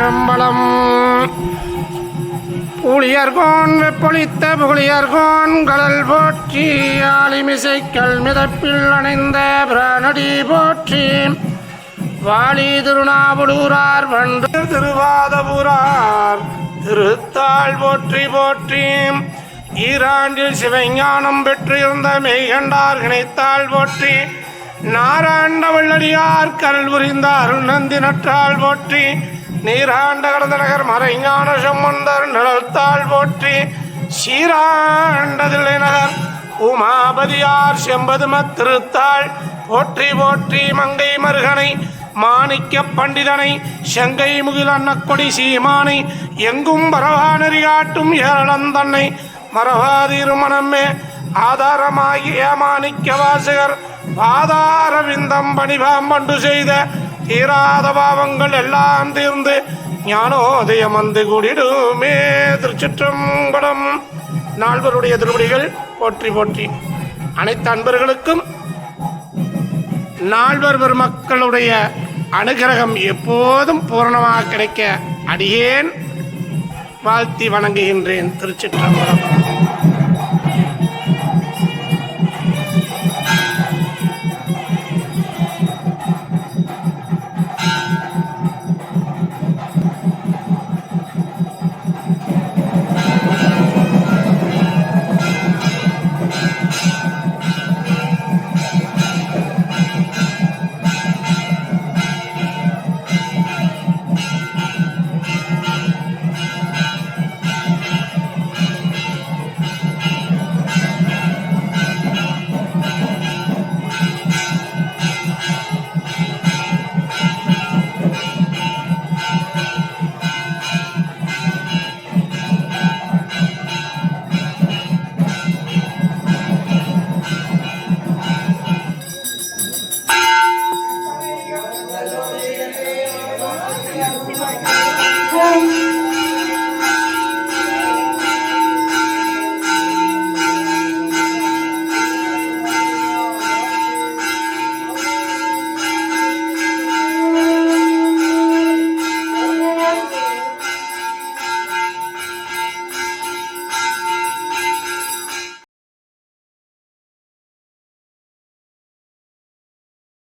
திருச்சிற்றம்பலம் புளியர்கோன் வெப்பொழித்த புகழியர்கோன் கடல் போற்றி ஆலிமிசைக்கல் மிதப்பில் அணைந்த பிரானடி போற்றி. வாலி திருநாவலூரார் வன்று திருவாதபுரார் திருத்தாள் போற்றி போற்றி. ஈராண்டில் சிவஞானம் பெற்றிருந்த மெய்கண்டார் இணைத்தாள் போற்றி. நாராண்ட வள்ளடியார் கரல் புரிந்த அருணந்தி நற்றாள் போற்றி. நீராண்ட கடந்த நகர் மறைஞான சம்பந்தர் நிழல்தாள் போற்றி சீராண்டதில்லை நகர். உமாபதியார் செம்பதும திருத்தாள் போற்றி போற்றி மங்கை மருகனை மாணிக்க பண்டிதனை செங்கை முகில் அன்னக்கொடி சீமானை எங்கும் பரவானறியாட்டும் ஏரளந்தன்னை மரவாதிருமணமே ஆதாரமாகிய மாணிக்க வாசகர் பாதாரவிந்தம் பணிபாம்பண்டு செய்த தீராத பாவங்கள் எல்லாம் தீர்ந்து ஞானோதயம் வந்து கூடிடுமே திருச்சிற்றம்பலம். நால்வருடைய திருவடிகள் போற்றி போற்றி. அனைத்து அன்பர்களுக்கும் நால்வர் பெருமக்களுடைய அனுகிரகம் எப்போதும் பூரணமாக கிடைக்க அடியேன் வாழ்த்தி வணங்குகின்றேன் திருச்சிற்றம்பலம். love.